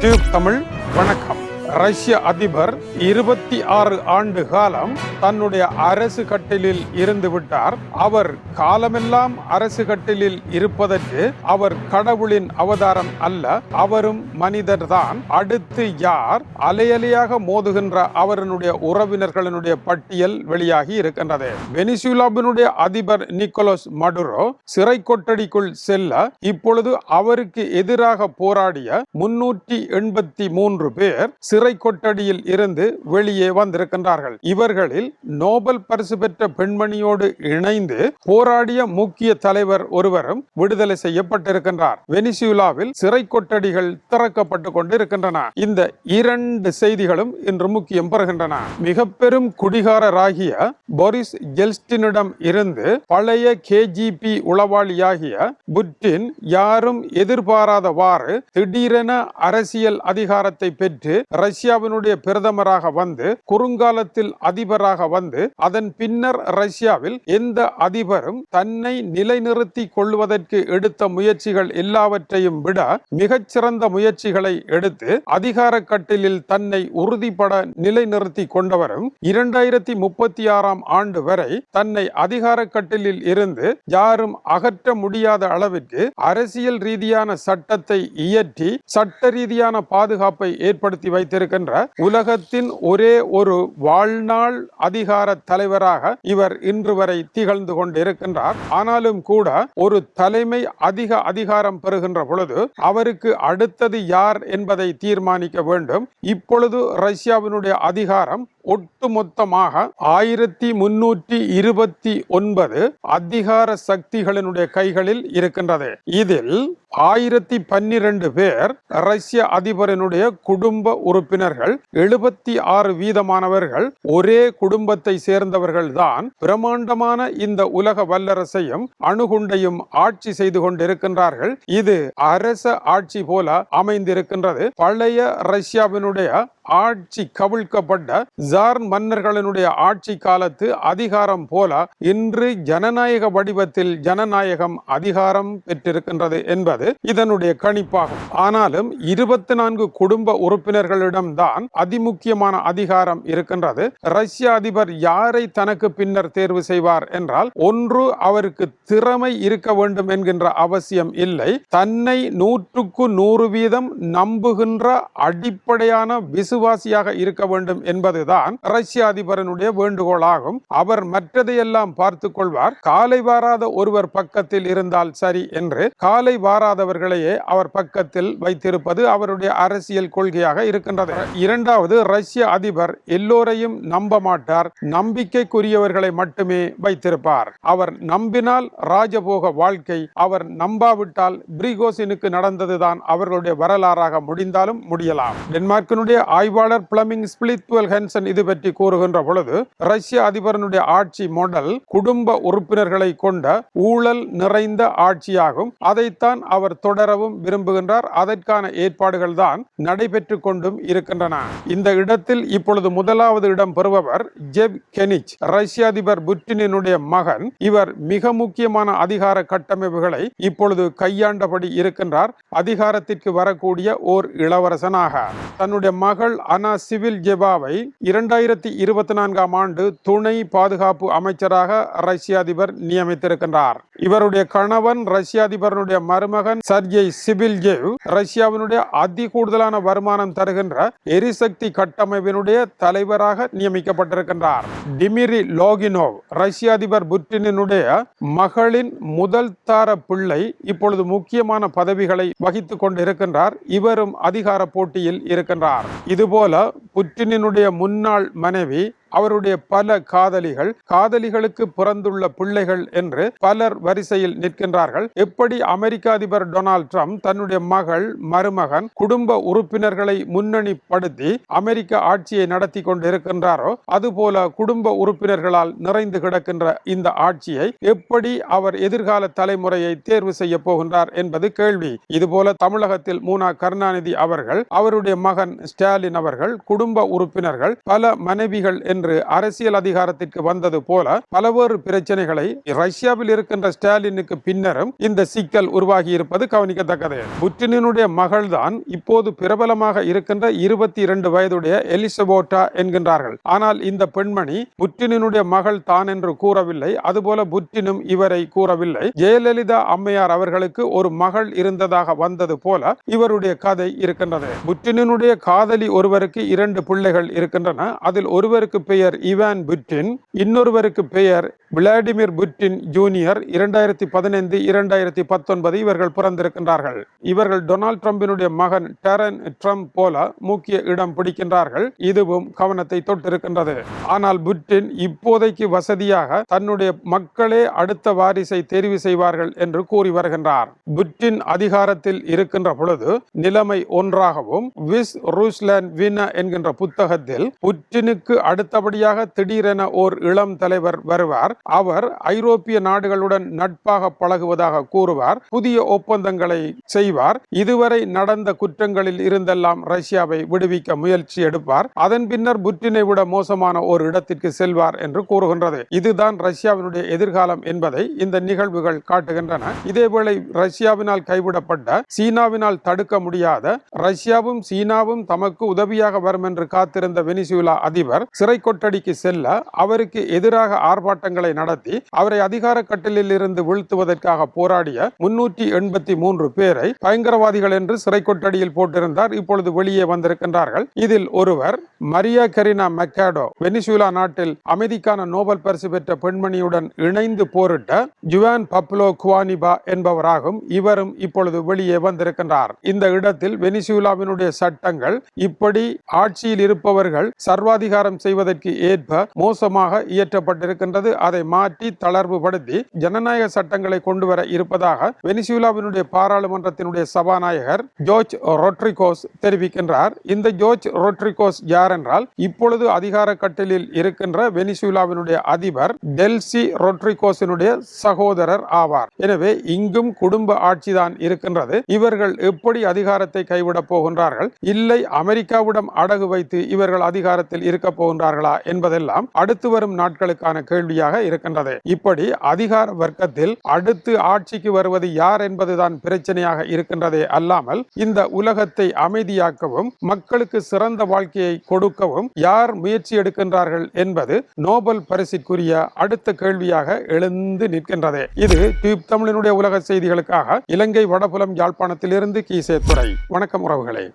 Tube Tamil வணக்கம். ரஷ்ய அதிபர் இருபத்தி ஆறு ஆண்டு காலம் தன்னுடைய அரசு கட்டிலில் இருந்து விட்டார். அவர் காலமெல்லாம் அரசு கட்டிலில் இருப்பதற்கு அவர் கடவுளின் அவதாரம் அல்ல அவரும் மனிதர்தான். அடுத்து யார்? அலையலையாக மோதுகின்ற அவரனுடைய உறவினர்களினுடைய பட்டியல் வெளியாகி இருக்கின்றது. வெனிசுலாவினுடைய அதிபர் நிக்கோலஸ் மடுரோ சிறை கொட்டடிக்குள் செல்ல இப்பொழுது அவருக்கு எதிராக போராடிய முன்னூற்றி எண்பத்தி மூன்று பேர் சிறை கொட்டடியில் இருந்து வெளியே வந்திருக்கின்றார்கள். இவர்களில் நோபல் பரிசு பெற்ற பெண்மணியோடு இணைந்து போராடிய முக்கிய தலைவர் ஒருவரும் விடுதலை செய்யப்பட்டிருக்கின்றார். வெனிசுலாவில் சிறை கொட்டடிகள் திறக்கப்பட்டு கொண்டிருக்கின்றன. இந்த இரண்டு செய்திகளும் இன்று முக்கியம் பெறுகின்றன. மிக பெரும் குடிகாரராகிய போரிஸ் ஜெல்ஸ்டினிடம் இருந்து பழைய கேஜிபி உளவாளியாகிய புட்டின் யாரும் எதிர்பாராதவாறு திடீரென அரசியல் அதிகாரத்தை பெற்று ரஷ்யாவினுடைய பிரதமராக வந்து குறுங்காலத்தில் அதிபராக வந்து அதன் பின்னர் ரஷ்யாவில் எந்த அதிபரும் தன்னை நிலைநிறுத்தி கொள்வதற்கு எடுத்த முயற்சிகள் எல்லாவற்றையும் விட மிகச்சிறந்த முயற்சிகளை எடுத்து அதிகார கட்டிலில் தன்னை உறுதிப்பட நிலைநிறுத்தி கொண்டவரும் இரண்டாயிரத்தி முப்பத்தி ஆறாம் ஆண்டு வரை தன்னை அதிகார கட்டிலில் இருந்து யாரும் அகற்ற முடியாத அளவிற்கு அரசியல் ரீதியான சட்டத்தை இயற்றி சட்ட ரீதியான பாதுகாப்பை ஏற்படுத்தி வைத்திருக்கின்ற உலகத்தின் ஒரே ஒரு வாழ்நாள் அதிகார தலைவராக இவர் இன்று வரை திகழ்ந்து கொண்டிருக்கின்றார். ஆனாலும் கூட ஒரு தலைமை அதிக அதிகாரம் பெறுகின்ற பொழுது அவருக்கு அடுத்தது யார் என்பதை தீர்மானிக்க வேண்டும். இப்பொழுது ரஷ்யாவினுடைய அதிகாரம் ஒட்டுமொத்தமாக ஆயிரத்தி முன்னூற்றி இருபத்தி ஒன்பது அதிகார சக்திகளினுடைய கைகளில் இருக்கின்றது. இதில் ஆயிரத்தி பன்னிரண்டு பேர் ரஷ்ய அதிபரினுடைய குடும்ப உறுப்பினர்கள் எழுபத்தி ஆறு வீதமானவர்கள் ஒரே குடும்பத்தை சேர்ந்தவர்கள் தான் பிரம்மாண்டமான இந்த உலக வல்லரசையும் அணுகுண்டையும் ஆட்சி செய்து கொண்டிருக்கின்றார்கள். இது அரச ஆட்சி போல அமைந்திருக்கின்றது. பழைய ரஷ்யாவினுடைய ஆட்சி கவிழ்க்கப்பட்ட ஜார் மன்னர்களினுடைய ஆட்சி காலத்து அதிகாரம் போல இன்று ஜனநாயக வடிவத்தில் ஜனநாயகம் அதிகாரம் பெற்றிருக்கின்றது என்பது இதனுடைய கணிப்பாகும். ஆனாலும் இருபத்தி நான்கு குடும்ப உறுப்பினர்களிடம்தான் அதிமுக்கியமான அதிகாரம் இருக்கின்றது. ரஷ்ய அதிபர் யாரை தனக்கு பின்னர் தேர்வு செய்வார் என்றால் ஒன்று அவருக்கு திறமை இருக்க வேண்டும் என்கின்ற அவசியம் இல்லை. தன்னை நூற்றுக்கு நூறு வீதம் நம்புகின்ற அடிப்படையான விசுவாசியாக இருக்க வேண்டும் என்பதுதான் ரஷ்ய அதிபரனுடைய வேண்டுகோளாகும். அவர் மற்றதையெல்லாம் பார்த்து கொள்வார் காலை வாராத ஒருவர் பக்கத்தில் இருந்தால் சரி என்று காலை வாராதவர்களையே அவர் பக்கத்தில் வைத்திருப்பது அவருடைய அரசியல் கொள்கையாக இருக்கின்றது. இரண்டாவது ரஷ்ய அதிபர் எல்லோரையும் நம்ப மாட்டார். நம்பிக்கைக்குரியவர்களை மட்டுமே வைத்திருப்பார். அவர் நம்பினால் ராஜபோக வாழ்க்கை அவர் நம்பாவிட்டால் பிரிகோசினுக்கு நடந்ததுதான் அவர்களுடைய வரலாறாக முடிந்தாலும் முடியலாம். டென்மார்க்கினுடைய ஆய்வாளர் பிளமிங் ஸ்பிளித்வெல் ஹென்சன் இது பற்றி கூறுகின்ற பொழுது ரஷ்ய அதிபரனுடைய ஆட்சி மாடல் குடும்ப உறுப்பினர்களை கொண்ட ஊழல் நிறைந்த ஆட்சியாகும். அதைத்தான் அவர் தொடரவும் விரும்புகின்றார். அதற்கான ஏற்பாடுகள் தான் நடைபெற்று கொண்டும் இருக்கின்றன. இந்த இடத்தில் இப்பொழுது முதலாவது இடம் பெறுபவர் ஜெப் கெனிச் ரஷ்ய அதிபர் புட்டினுடைய மகன். இவர் மிக முக்கியமான அதிகார கட்டமைப்புகளை இப்பொழுது கையாண்டபடி இருக்கின்றார். அதிகாரத்திற்கு வரக்கூடிய ஓர் இளவரசனாக. தன்னுடைய மகள் அனா சிவில் ஜெபாவை இரண்டாயிரத்தி இருபத்தி நான்காம் ஆண்டு துணை பாதுகாப்பு அமைச்சராக ரஷ்ய அதிபர் நியமித்திருக்கின்றார். இவருடைய கணவன் ரஷ்ய அதிபரனுடைய மருமகன் சர்ஜை சிபில்ஜேவ் ரஷ்யாவினுடைய அதி கூடுதலான வருமானம் தருகின்ற எரிசக்தி கட்டமைப்பினுடைய தலைவராக நியமிக்கப்பட்டிருக்கின்றார். டிமிரி லோகினோவ் ரஷ்ய அதிபர் புட்டினுடைய மகளின் முதல் தார பிள்ளை இப்பொழுது முக்கியமான பதவிகளை வகித்துக் கொண்டிருக்கின்றார். இவரும் அதிகார போட்டியில் இருக்கின்றார். இது இதுபோல புட்டினினுடைய முன்னாள் மனைவி அவருடைய பல காதலிகள் காதலிகளுக்கு பிறந்துள்ள பிள்ளைகள் என்று பலர் வரிசையில் நிற்கின்றார்கள். எப்படி அமெரிக்க அதிபர் டொனால்ட் ட்ரம்ப் தன்னுடைய மகள் மருமகன் குடும்ப உறுப்பினர்களை முன்னணிப்படுத்தி அமெரிக்க ஆட்சியை நடத்தி கொண்டிருக்கின்றாரோ அதுபோல குடும்ப உறுப்பினர்களால் நிறைந்து கிடக்கின்ற இந்த ஆட்சியை எப்படி அவர் எதிர்கால தலைமுறையை தேர்வு செய்ய போகின்றார் என்பது கேள்வி. இதுபோல தமிழகத்தில் மூனா கருணாநிதி அவர்கள் அவருடைய மகன் ஸ்டாலின் அவர்கள் குடும்ப குடும்ப உறுப்பினர்கள் பல மனைவிகள் என்று இன்று அரசியல் அதிகாரத்திற்கு வந்தது போல பலவேறு பிரச்சனைகளை ரஷ்யாவில் இருக்கின்ற ஸ்டாலினுக்கு பின்னரும் இந்த சிக்கல் உருவாகி இருப்பது கவனிக்கத்தக்கது. புட்டினுடைய மகள்தான் இப்போது பிரபலமாக இருக்கின்ற இருபத்தி இரண்டு வயதுடைய எலிசபோட்டா என்கின்றார்கள். ஆனால் இந்த பெண்மணி புட்டினுடைய மகள் தான் என்று கூறவில்லை. அதுபோல புட்டினும் இவரை கூறவில்லை. ஜெயலலிதா அம்மையார் அவர்களுக்கு ஒரு மகள் இருந்ததாக வந்தது போல இவருடைய கதை இருக்கின்றது. புட்டினுடைய காதலி ஒருவருக்கு இரண்டு பிள்ளைகள் இருக்கின்றன. அதில் ஒருவருக்கு பெயர் இவான் புட்டின் இன்னொருவருக்கு பெயர் விளாடிமிர் புட்டின் ஜூனியர். இரண்டாயிரத்தி பதினைந்து இரண்டாயிரத்தி பத்தொன்பது இவர்கள் பிறந்திருக்கின்றார்கள். இவர்கள் டொனால்ட் ட்ரம்பினுடைய மகன் டெரன் ட்ரம்ப் போல முக்கிய இடம் பிடிக்கின்றார்கள். இதுவும் கவனத்தை தொட்டிருக்கின்றது. ஆனால் புட்டின் இப்போதைக்கு வசதியாக தன்னுடைய மக்களே அடுத்த வாரிசை தெரிவு செய்வார்கள் என்று கூறி வருகின்றார். புட்டின் அதிகாரத்தில் இருக்கின்ற பொழுது நிலைமை ஒன்றாகவும் விஸ் ரூஸ்லேண்ட் வின என்கின்ற புத்தகத்தில் புட்டினுக்கு அடுத்த அடுத்தபடியாக திடீரென ஓர் இளம் தலைவர் வருவார். அவர் ஐரோப்பிய நாடுகளுடன் நட்பாக பழகுவதாக கூறுவார். புதிய ஒப்பந்தங்களை செய்வார். இதுவரை நடந்த குற்றங்களில் இருந்தெல்லாம் ரஷ்யாவை விடுவிக்க முயற்சி எடுப்பார். அதன் பின்னர் புட்டினை விட மோசமான ஒரு இடத்திற்கு செல்வார் என்று கூறுகின்றது. இதுதான் ரஷ்யாவினுடைய எதிர்காலம் என்பதை இந்த நிகழ்வுகள் காட்டுகின்றன. இதேவேளை ரஷ்யாவினால் கைவிடப்பட்ட சீனாவினால் தடுக்க முடியாத ரஷ்யாவும் சீனாவும் தமக்கு உதவியாக வரும் என்று காத்திருந்த வெனிசுலா அதிபர் சிறை கொட்டடிக்கு செல்ல அவருக்கு எதிராக ஆர்ப்பாட்டங்களை நடத்தி அவரை அதிகார கட்டிலில் இருந்து வீழ்த்துவதற்காக போராடிய முன்னூற்றி எண்பத்தி மூன்று பேரை பயங்கரவாதிகள் என்று சிறை கொட்டடியில் போட்டிருந்தார். இப்பொழுது வெளியே வந்திருக்கின்றார்கள். இதில் ஒருவர் மரியா கரினா மெக்காடோ வெனிசுலா நாட்டில் அமைதிக்கான நோபல் பரிசு பெற்ற பெண்மணியுடன் இணைந்து போரிட்ட ஜுவான் பப்லோ குவானிபா என்பவராகும் இவரும் இப்பொழுது வெளியே வந்திருக்கின்றார். இந்த இடத்தில் வெனிசுலாவினுடைய சட்டங்கள் இப்படி ஆட்சியில் இருப்பவர்கள் சர்வாதிகாரம் செய்வதை செய்வதற்கு ஏற்ப மோசமாக இயற்றப்பட்டிருக்கின்றது. அதை மாற்றி தளர்வுபடுத்தி ஜனநாயக சட்டங்களை கொண்டு வர இருப்பதாக வெனிசுலாவினுடைய பாராளுமன்றத்தினுடைய சபாநாயகர் ஜோர்ஜ் ரொட்ரிகோஸ் தெரிவிக்கின்றார். இந்த ஜோர்ஜ் ரொட்ரிகோஸ் யார் என்றால் இப்பொழுது அதிகார கட்டிலில் இருக்கின்ற வெனிசுலாவினுடைய அதிபர் டெல்சி ரொட்ரிகோஸினுடைய சகோதரர் ஆவார். எனவே இங்கும் குடும்ப ஆட்சிதான் இருக்கின்றது. இவர்கள் எப்படி அதிகாரத்தை கைவிடப் போகின்றார்கள்? இல்லை அமெரிக்காவிடம் அடகு வைத்து இவர்கள் அதிகாரத்தில் இருக்க போகின்றார்கள்? என்பதெல்லாம் அடுத்து வரும் நாட்களுக்கான கேள்வியாக இருக்கின்றது. இப்படி அதிகார வர்க்கத்தில் அடுத்து ஆட்சிக்கு வருவது யார் என்பதுதான் பிரச்சனையாக இருக்கின்றதே அல்லாமல் இந்த உலகத்தை அமைதியாக்கவும் மக்களுக்கு சிறந்த வாழ்க்கையை கொடுக்கவும் யார் முயற்சி எடுக்கின்றார்கள் என்பது நோபல் பரிசிற்குரிய அடுத்த கேள்வியாக எழுந்து நிற்கின்றது. இது டியூப் தமிழினுடைய உலக செய்திகளுக்காக இலங்கை வடபுலம் யாழ்ப்பாணத்திலிருந்து கீசே துறை வணக்கம் உறவுகளே.